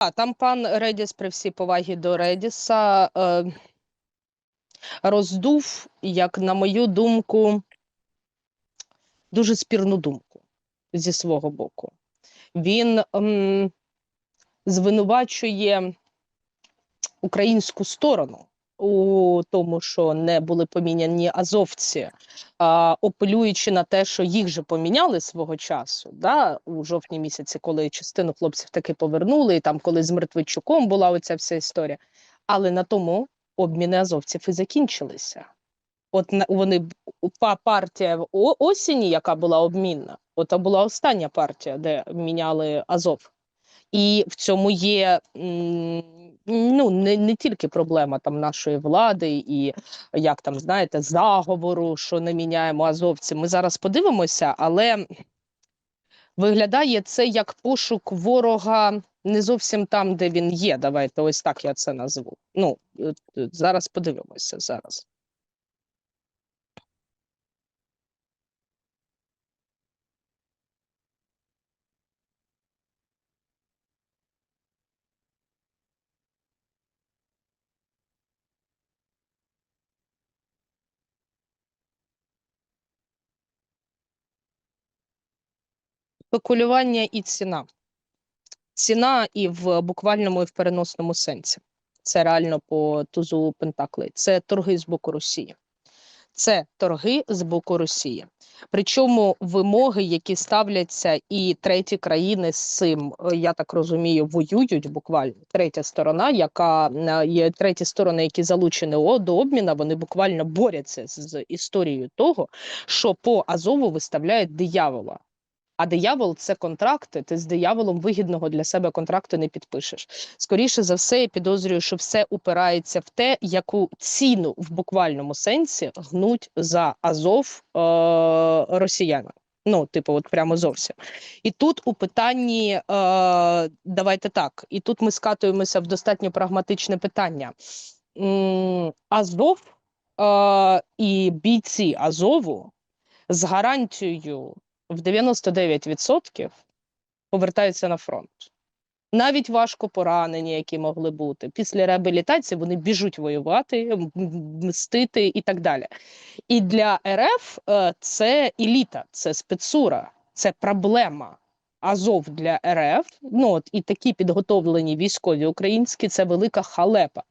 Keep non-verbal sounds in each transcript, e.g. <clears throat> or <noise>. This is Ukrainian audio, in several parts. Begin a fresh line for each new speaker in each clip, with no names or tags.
А там пан Редіс, при всій повагі до Редіса, е, роздув, як на мою думку, дуже спірну думку зі свого боку. Він ем, звинувачує українську сторону у тому, що не були поміняні азовці, а, апелюючи на те, що їх же поміняли свого часу, да, у жовтні місяці, коли частину хлопців таки повернули, і там, коли з Мертвичуком була оця вся історія. Але на тому обміни азовців і закінчилися. От вони партія в осені, яка була обмінна, от була остання партія, де міняли Азов. І в цьому є ну, не, не тільки проблема там нашої влади і як там, знаєте, заговору, що не міняємо азовці. Ми зараз подивимося, але виглядає це як пошук ворога не зовсім там, де він є. Давайте ось так я це назву. Ну, е, е, зараз подивимося зараз. Спекулювання і ціна. Ціна і в буквальному і в переносному сенсі. Це реально по тузу Пентакли. Це торги з боку Росії. Це торги з боку Росії. Причому вимоги, які ставляться, і треті країни з цим, е, я так розумію, воюють буквально. Третя сторона, яка е, є треті сторони, які залучені до обміна, вони буквально борються з, з історією того, що по Азову виставляють диявола. А диявол це контракти. Ти з дияволом вигідного для себе контракту не підпишеш. Скоріше за все, я підозрюю, що все упирається в те, яку ціну в буквальному сенсі гнуть за Азов е- росіяни. Ну, типу, от прямо зовсім. І тут у питанні, е, давайте так, і тут ми скатуємося в достатньо прагматичне питання. Азов е, і бійці Азову з гарантією в 99% повертаються на фронт. Навіть важко поранені, які могли бути. Після реабілітації вони біжуть воювати, мстити і так далі. І для РФ е, це еліта, це спецура, це проблема. Азов для РФ, ну от і такі підготовлені військові українські це велика халепа,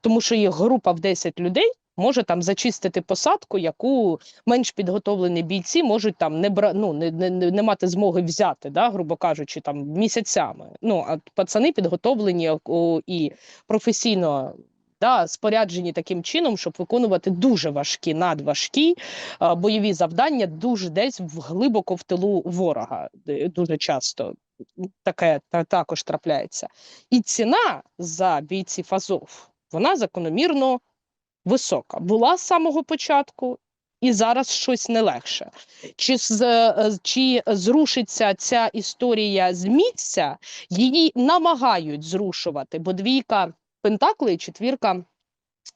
тому що їх група в 10 людей може там зачистити посадку, яку менш підготовлені бійці можуть там не бра... ну, не, не, не мати змоги взяти, да, грубо кажучи, там місяцями. Ну а пацани підготовлені о, і професійно. Да, споряджені таким чином, щоб виконувати дуже важкі, надважкі е, бойові завдання, дуже десь в глибоко в тилу ворога. Дуже часто таке та, також трапляється. І ціна за бійців Азов, вона закономірно висока. Була з самого початку, і зараз щось не легше. Чи, з, е, чи зрушиться ця історія з місця, її намагають зрушувати, бо двійка пентаклей, і четвірка.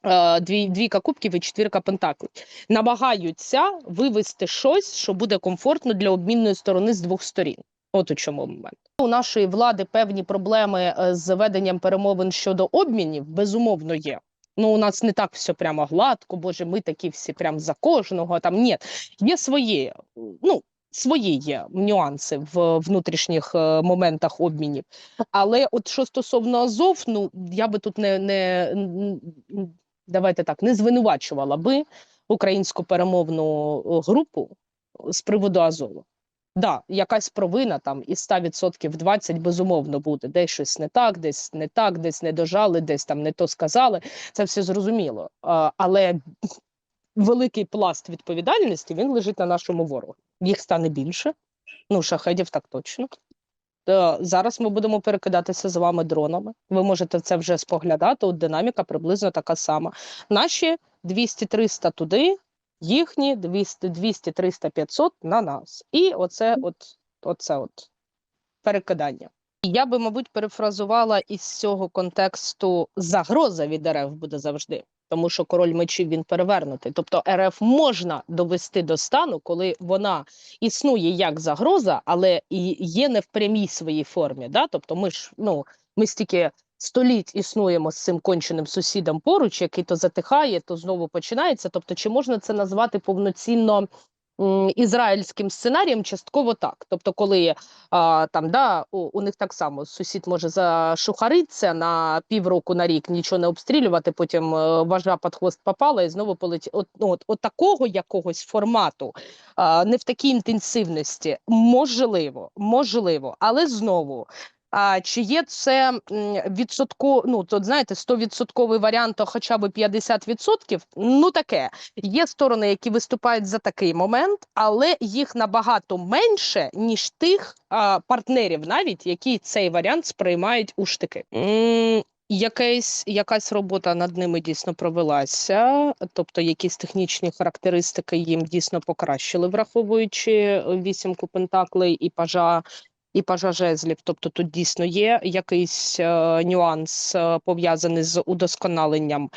е, Дві, двійка кубків і четвірка пентаклей намагаються вивести щось, що буде комфортно для обмінної сторони з двох сторін. От у чому момент. У нашої влади певні проблеми е, з веденням перемовин щодо обмінів безумовно є. Ну, у нас не так все прямо гладко, боже, ми такі всі прям за кожного. Там ні, є свої, ну, свої є нюанси в внутрішніх е, моментах обмінів. Але от що стосовно Азов, ну я би тут не, не давайте так, не звинувачувала би українську перемовну е, групу з приводу Азову. Да, якась провина там із 100% 20 безумовно буде. Десь щось не так, десь не так, десь не дожали, десь там не то сказали. Це все зрозуміло. А, але великий пласт відповідальності він лежить на нашому ворогу. Їх стане більше. Ну, шахедів так точно. Е, Зараз ми будемо перекидатися з вами дронами. Ви можете це вже споглядати. От динаміка приблизно така сама. Наші 200-300 туди, їхні 200, 200, 300, 500 на нас. І оце от, оце от перекидання. Я би, мабуть, перефразувала із цього контексту загроза від РФ буде завжди, тому що король мечів він перевернутий. Тобто РФ можна довести до стану, коли вона існує як загроза, але і є не в прямій своїй формі. Да? Тобто, ми ж ну Ми стільки століть існуємо з цим конченим сусідом поруч, який то затихає, то знову починається. Тобто, чи можна це назвати повноцінно ізраїльським сценарієм? Частково так. Тобто, коли а, там да, у, у них так само сусід може зашухаритися на півроку на рік, нічого не обстрілювати, потім е, важа під хвост попала і знову полетіла. От, ну, от, от такого якогось формату, а, не в такій інтенсивності, можливо, можливо, але знову. А чи є це відсотко, ну то знаєте, 100% варіант, то хоча б 50%? Ну таке. Є сторони, які виступають за такий момент, але їх набагато менше, ніж тих а, партнерів, навіть які цей варіант сприймають у штики. Якась, якась робота над ними дійсно провелася, тобто якісь технічні характеристики їм дійсно покращили, враховуючи вісімку пентаклей і пажа і пажа жезлів. Тобто тут дійсно є якийсь е, нюанс е, пов'язаний з удосконаленням.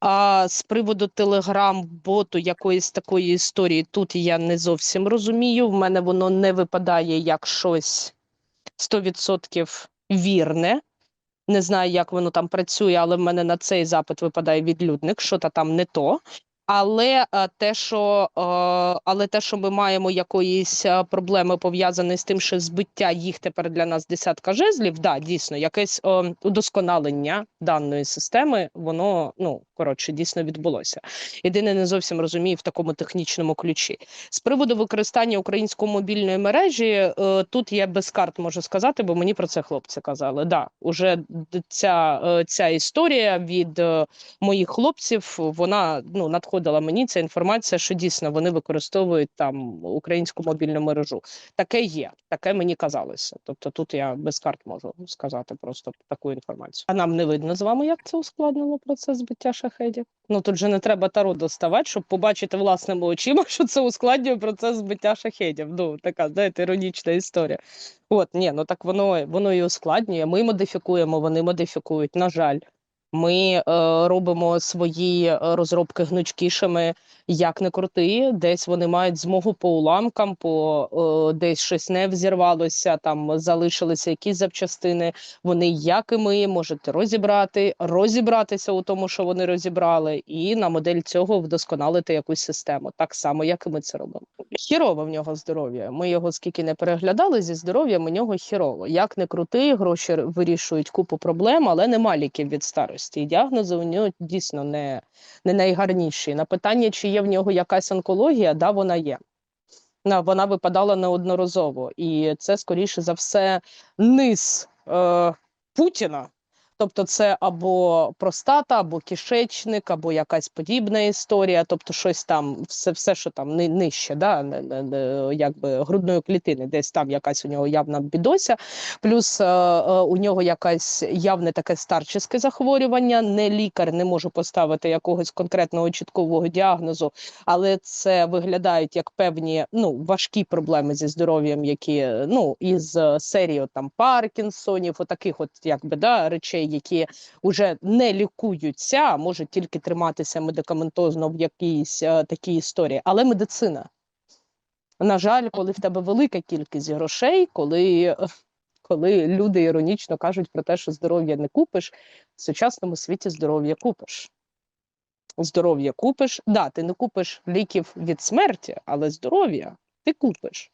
А з приводу телеграм-боту якоїсь такої історії тут я не зовсім розумію. В мене воно не випадає як щось 100% вірне. Не знаю, як воно там працює, але в мене на цей запит випадає відлюдник, що то там не то. Але е, те, що е, але те, що ми маємо якоїсь е, проблеми пов'язані з тим, що збиття їх тепер для нас десятка жезлів, да, дійсно, якесь е, удосконалення даної системи, воно ну коротше дійсно відбулося. Єдине, не зовсім розумію в такому технічному ключі. З приводу використання української мобільної мережі, тут я без карт можу сказати, бо мені про це хлопці казали. Да, уже ця, ця історія від моїх хлопців, вона ну надходила мені ця інформація, що дійсно вони використовують там українську мобільну мережу. Таке є, таке мені казалося. Тобто тут я без карт можу сказати просто таку інформацію. А нам не видно з вами, як це ускладнило процес збиття шахедів. Ну тут же не треба таро доставати, щоб побачити власними очима, <laughs> що це ускладнює процес збиття шахедів. Ну така знаєте, іронічна історія. От ні, ну так воно воно і ускладнює. Ми модифікуємо, вони модифікують. На жаль, ми е, робимо свої е, розробки гнучкішими, як не крути. Десь вони мають змогу по уламкам, по е, десь щось не взірвалося, там залишилися якісь запчастини. Вони, як і ми, можете розібрати, розібратися у тому, що вони розібрали, і на модель цього вдосконалити якусь систему, так само, як і ми це робимо. Хірово в нього здоров'я. Ми його скільки не переглядали зі здоров'ям, у нього хірово. Як не крути, гроші вирішують купу проблем, але нема ліків від старості. І діагнози у нього дійсно не, не найгарніші. На питання, чи є в нього якась онкологія, да, вона є. Вона випадала неодноразово, і це скоріше за все низ е, Путіна. Тобто, це або простата, або кишечник, або якась подібна історія, тобто щось там, все, все що там нижче, да, якби грудної клітини, десь там якась у нього явна бідося, плюс е, е, у нього якась явне таке старчеське захворювання. Не лікар не може поставити якогось конкретного чіткового діагнозу, але це виглядають як певні ну важкі проблеми зі здоров'ям, які ну із е, серії от, там Паркінсонів, отаких от якби да речей, які вже не лікуються, а можуть тільки триматися медикаментозно в якійсь е, такій історії. Але медицина. На жаль, коли в тебе велика кількість грошей, коли, коли люди іронічно кажуть про те, що здоров'я не купиш, в сучасному світі здоров'я купиш. Здоров'я купиш. Да, ти не купиш ліків від смерті, але здоров'я ти купиш.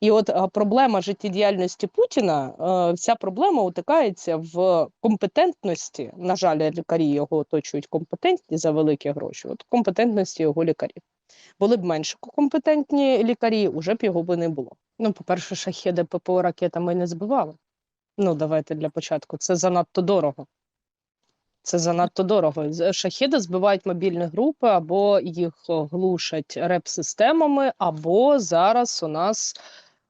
І от проблема життєдіяльності Путіна, вся проблема утикається в компетентності. На жаль, лікарі його оточують компетентні за великі гроші. От компетентності його лікарів. Були б менш компетентні лікарі, уже б його би не було. Ну, по-перше, шахеди ППО ракетами не збивали. Ну, давайте для початку. Це занадто дорого. Це занадто дорого. З- Шахеди збивають мобільні групи, або їх глушать реп-системами, або зараз у нас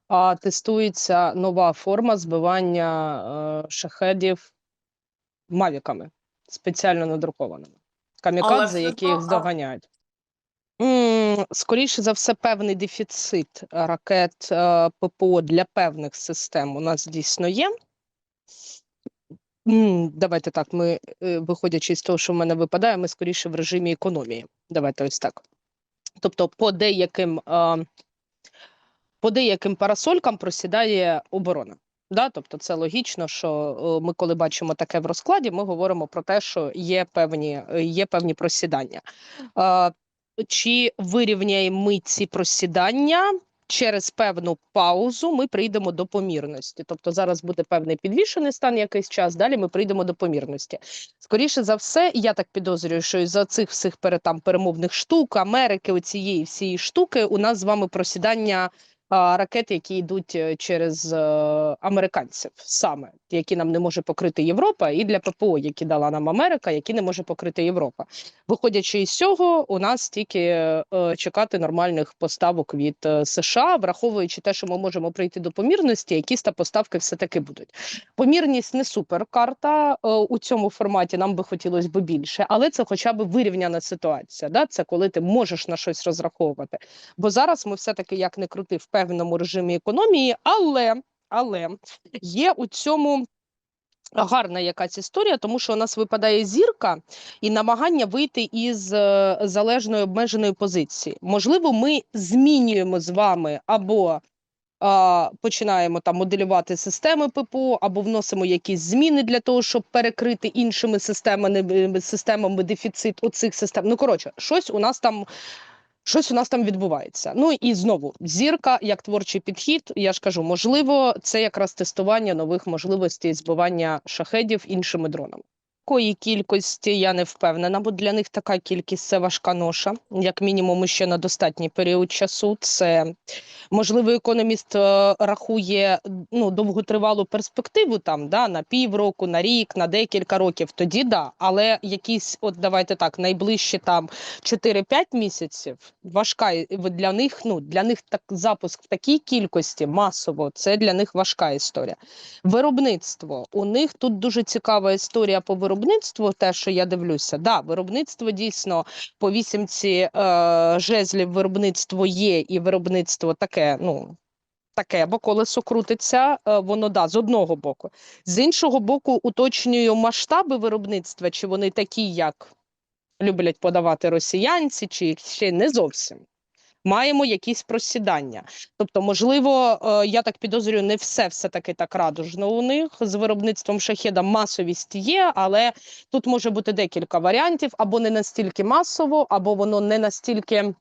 а, тестується нова форма збивання е, шахедів мавіками, спеціально надрукованими. Камікадзе, які їх здоганяють. Скоріше за все, певний дефіцит ракет е, ППО для певних систем у нас дійсно є. Давайте так. Ми, е, виходячи з того, що в мене випадає, ми скоріше в режимі економії. Давайте ось так. Тобто, по деяким, по деяким парасолькам просідає оборона. Да? Тобто, це логічно, що е, ми, коли бачимо таке в розкладі, ми говоримо про те, що є певні, е, є певні просідання. Чи вирівняємо ми ці просідання? Через певну паузу ми прийдемо до помірності. Тобто зараз буде певний підвішений стан якийсь час, далі ми прийдемо до помірності. Скоріше за все, я так підозрюю, що із-за цих всіх перетам перемовних штук, Америки, оцієї всієї штуки, у нас з вами просідання а, ракет, які йдуть е, через е, американців, саме які нам не може покрити Європа, і для ППО, які дала нам Америка, які не може покрити Європа. Виходячи із цього, у нас тільки е, чекати нормальних поставок від США, враховуючи те, що ми можемо прийти до помірності, якісь та поставки все таки будуть. Помірність не суперкарта у цьому форматі. Нам би хотілося б більше, але це хоча б вирівняна ситуація. Да? Це коли ти можеш на щось розраховувати. Бо зараз ми все таки як не крути в певному режимі економії, але, але є у цьому. Гарна якась історія, тому що у нас випадає зірка і намагання вийти із е, залежної обмеженої позиції. Можливо, ми змінюємо з вами або а, починаємо там моделювати системи ППО, або вносимо якісь зміни для того, щоб перекрити іншими системами, системами дефіцит оцих систем. Ну коротше, щось у нас там. Щось у нас там відбувається. Ну і знову зірка як творчий підхід. Я ж кажу, можливо, це якраз тестування нових можливостей збивання шахедів іншими дронами. Такої кількості я не впевнена, бо для них така кількість це важка ноша, як мінімум, ще на достатній період часу. Це можливо, економіст е, рахує ну довготривалу перспективу там да на півроку, на рік, на декілька років. Тоді да, але якісь, от давайте так, найближчі там 4-5 місяців важка для них. Ну для них так запуск в такій кількості масово. Це для них важка історія. Виробництво у них тут дуже цікава історія по виробництву. Те, що я дивлюся, да, виробництво дійсно по вісімці е, жезлів виробництво є, і виробництво таке, ну. Таке, бо колесо крутиться, е, воно да, з одного боку. З іншого боку, уточнюю масштаби виробництва, чи вони такі, як люблять подавати росіянці, чи ще не зовсім. Маємо якісь просідання. Тобто, можливо, е, я так підозрюю, не все все таки так радужно у них з виробництвом шахеда масовість є, але тут може бути декілька варіантів: або не настільки масово, або воно не настільки.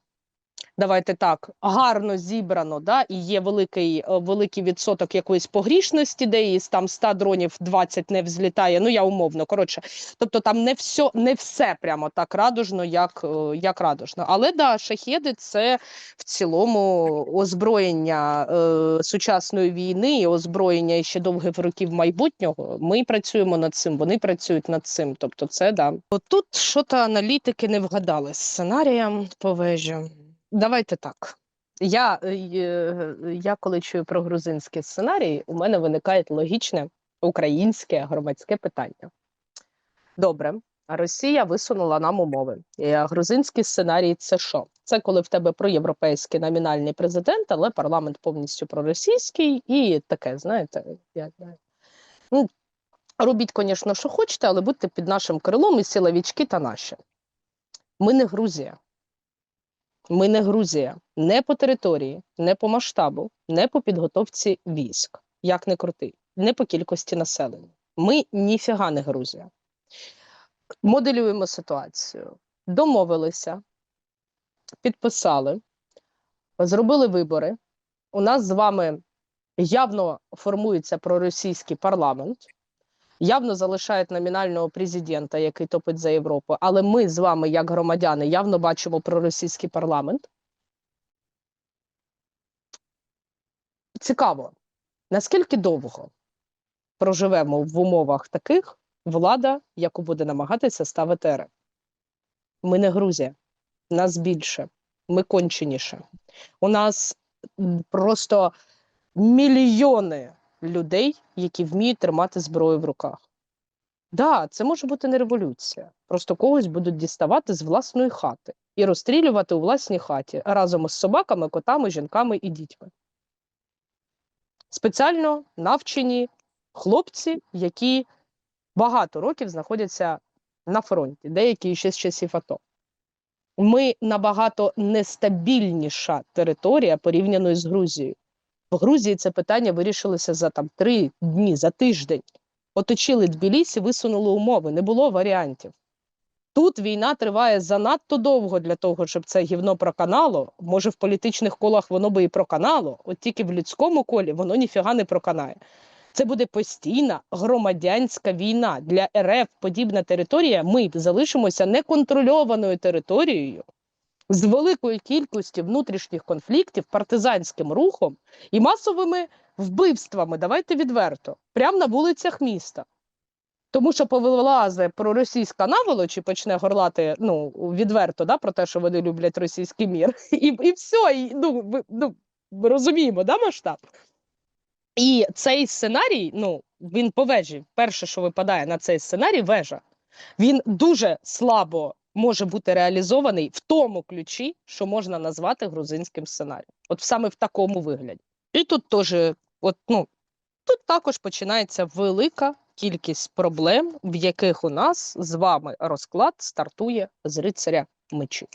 Давайте так гарно зібрано, да, і є великий, е, великий відсоток якоїсь погрішності, де із там 100 дронів 20 не взлітає. Ну я умовно коротше. Тобто там не все, не все прямо так радужно, як, е, як радужно. Але да, шахеди це в цілому озброєння е, сучасної війни і озброєння ще довгих років майбутнього. Ми працюємо над цим, вони працюють над цим. Тобто, це да. От Тут що-то аналітики не вгадали з сценарієм по вежі. Давайте так. Я, е, е, я коли чую про грузинський сценарій, у мене виникає логічне українське громадське питання. Добре, Росія висунула нам умови. Грузинський сценарій це що? Це коли в тебе проєвропейський номінальний президент, але парламент повністю проросійський і таке, знаєте, я. Ну, робіть, звісно, що хочете, але будьте під нашим крилом і силовички та наші. Ми не Грузія. Ми не Грузія не по території, не по масштабу, не по підготовці військ, як не крути, не по кількості населення. Ми ніфіга не Грузія. Моделюємо ситуацію. Домовилися, підписали, зробили вибори. У нас з вами явно формується проросійський парламент, явно залишають номінального президента, який топить за Європу. Але ми з вами, як громадяни, явно бачимо проросійський парламент. Цікаво, наскільки довго проживемо в умовах таких влада, яку буде намагатися ставити РФ? Ми не Грузія, нас більше, ми конченіше. У нас просто мільйони людей, які вміють тримати зброю в руках. Да, це може бути не революція. Просто когось будуть діставати з власної хати і розстрілювати у власній хаті разом із собаками, котами, жінками і дітьми. Спеціально навчені хлопці, які багато років знаходяться на фронті, деякі ще з часів АТО. Ми набагато нестабільніша територія порівняно з Грузією. В Грузії це питання вирішилося за там три дні, за тиждень. Оточили Тбілісі, висунули умови, не було варіантів. Тут війна триває занадто довго для того, щоб це гівно проканало. Може, в політичних колах воно би і проканало, от тільки в людському колі воно ніфіга не проканає. Це буде постійна громадянська війна для РФ. Подібна територія. Ми залишимося неконтрольованою територією з великою кількістю внутрішніх конфліктів, партизанським рухом і масовими вбивствами. Давайте відверто, прямо на вулицях міста. Тому що повилазе проросійська наволоч і почне горлати ну відверто, да, про те, що вони люблять російський мір, <laughs> і і все, і, ну, ви, ну, ми розуміємо, да, масштаб. І цей сценарій, ну він по вежі. Перше, що випадає на цей сценарій, вежа. Він дуже слабо може бути реалізований в тому ключі, що можна назвати грузинським сценарієм. От саме в такому вигляді. І тут теж, от ну тут також починається велика кількість проблем, в яких у нас з вами розклад стартує з рицаря мечів.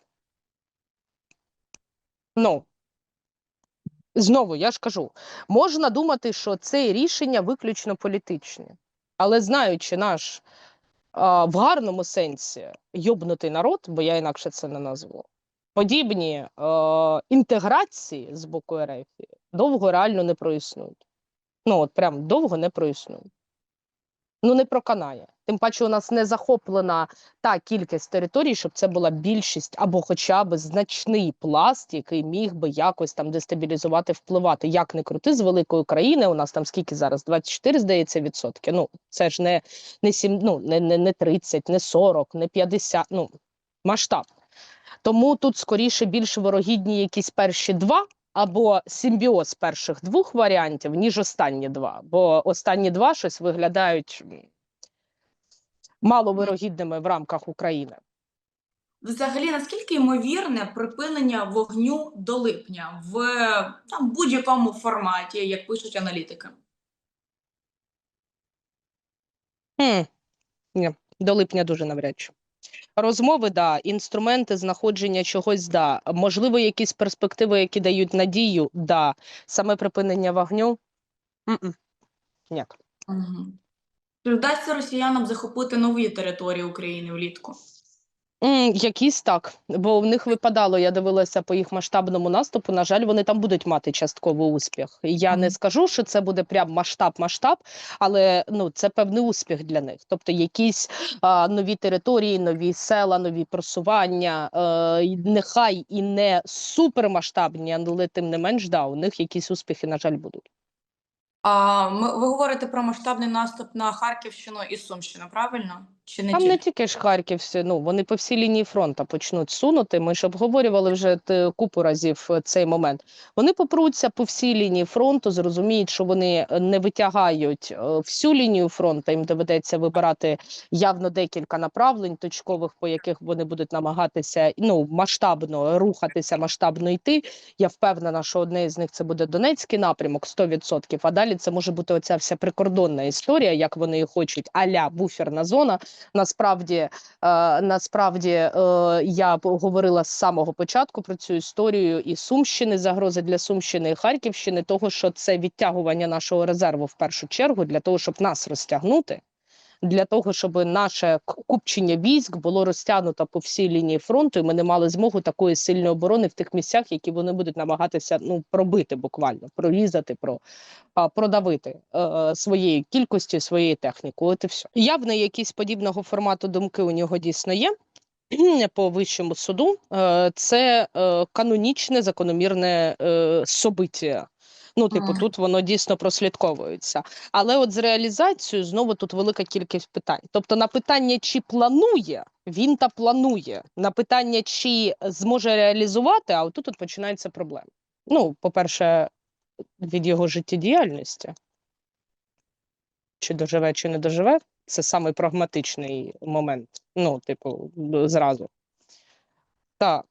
Ну, знову я ж кажу, можна думати, що це рішення виключно політичні, але знаючи наш в гарному сенсі йобнутий народ, бо я інакше це не назву, подібні е, інтеграції з боку РФ довго реально не проіснують. Ну, от прям довго не проіснують. Ну, не проканає. Тим паче, у нас не захоплена та кількість територій, щоб це була більшість або хоча б значний пласт, який міг би якось там дестабілізувати, впливати. Як не крути з великої країни, у нас там скільки зараз? 24, здається, відсотки. Ну, це ж не, не, 7, ну, не, не, не 30, не 40, не 50, ну, масштаб. Тому тут скоріше більш ворогідні якісь перші два, або симбіоз перших двох варіантів, ніж останні два. Бо останні два щось виглядають маловирогідними в рамках України.
Взагалі, наскільки ймовірне припинення вогню до липня в там, будь-якому форматі, як пишуть аналітики?
Ні, до липня дуже навряд чи. Розмови, да, інструменти знаходження чогось, да. Можливо, якісь перспективи, які дають надію, да. Саме припинення вогню. Ніяк.
Угу. Чи вдасться росіянам захопити нові території України влітку?
Якісь так, бо в них випадало, я дивилася по їх масштабному наступу. На жаль, вони там будуть мати частковий успіх. Я не скажу, що це буде прям масштаб-масштаб, але ну це певний успіх для них. Тобто, якісь а, нові території, нові села, нові просування, е, і нехай і не супермасштабні, але тим не менш, да, у них якісь успіхи, на жаль, будуть.
Ми, ви говорите про масштабний наступ на Харківщину і Сумщину, правильно? Чи не
Там не
тільки?
ж Харківські, ну вони по всій лінії фронту почнуть сунути. Ми ж обговорювали вже те- купу разів е, цей момент. Вони попруться по всій лінії фронту, зрозуміють, що вони е, не витягають е, всю лінію фронту. Їм доведеться вибирати явно декілька направлень точкових, по яких вони будуть намагатися ну масштабно рухатися, масштабно йти. Я впевнена, що одне з них це буде Донецький напрямок 100%, А далі це може бути оця вся прикордонна історія, як вони і хочуть, аля буферна зона. Насправді, е, насправді е, я говорила з самого початку про цю історію і Сумщини, загрози для Сумщини і Харківщини, того що це відтягування нашого резерву в першу чергу для того, щоб нас розтягнути. Для того щоб наше купчення військ було розтягнуто по всій лінії фронту, і ми не мали змогу такої сильної оборони в тих місцях, які вони будуть намагатися ну пробити буквально, прорізати, про продавити е, своєю кількістю, своєю технікою. От і все. Явно якісь подібного формату думки у нього дійсно є. <clears throat> По вищому суду е, це е, канонічне закономірне е, собиття. Ну, типу, тут воно дійсно прослідковується. Але от з реалізацією знову тут велика кількість питань. Тобто, на питання, чи планує, він та планує. На питання, чи зможе реалізувати, а отут от починаються проблеми. Ну, по-перше, від його життєдіяльності. Чи доживе, чи не доживе, це самий прагматичний момент. Ну, типу, зразу. Так.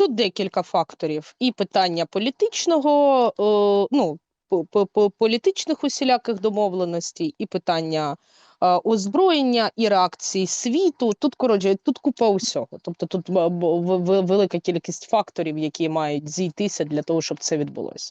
Тут декілька факторів. І питання політичного, е, ну, по- по- по- політичних усіляких домовленостей, і питання озброєння і реакції світу. Тут коротше, тут купа усього. Тобто тут в- велика кількість факторів, які мають зійтися для того, щоб це відбулося.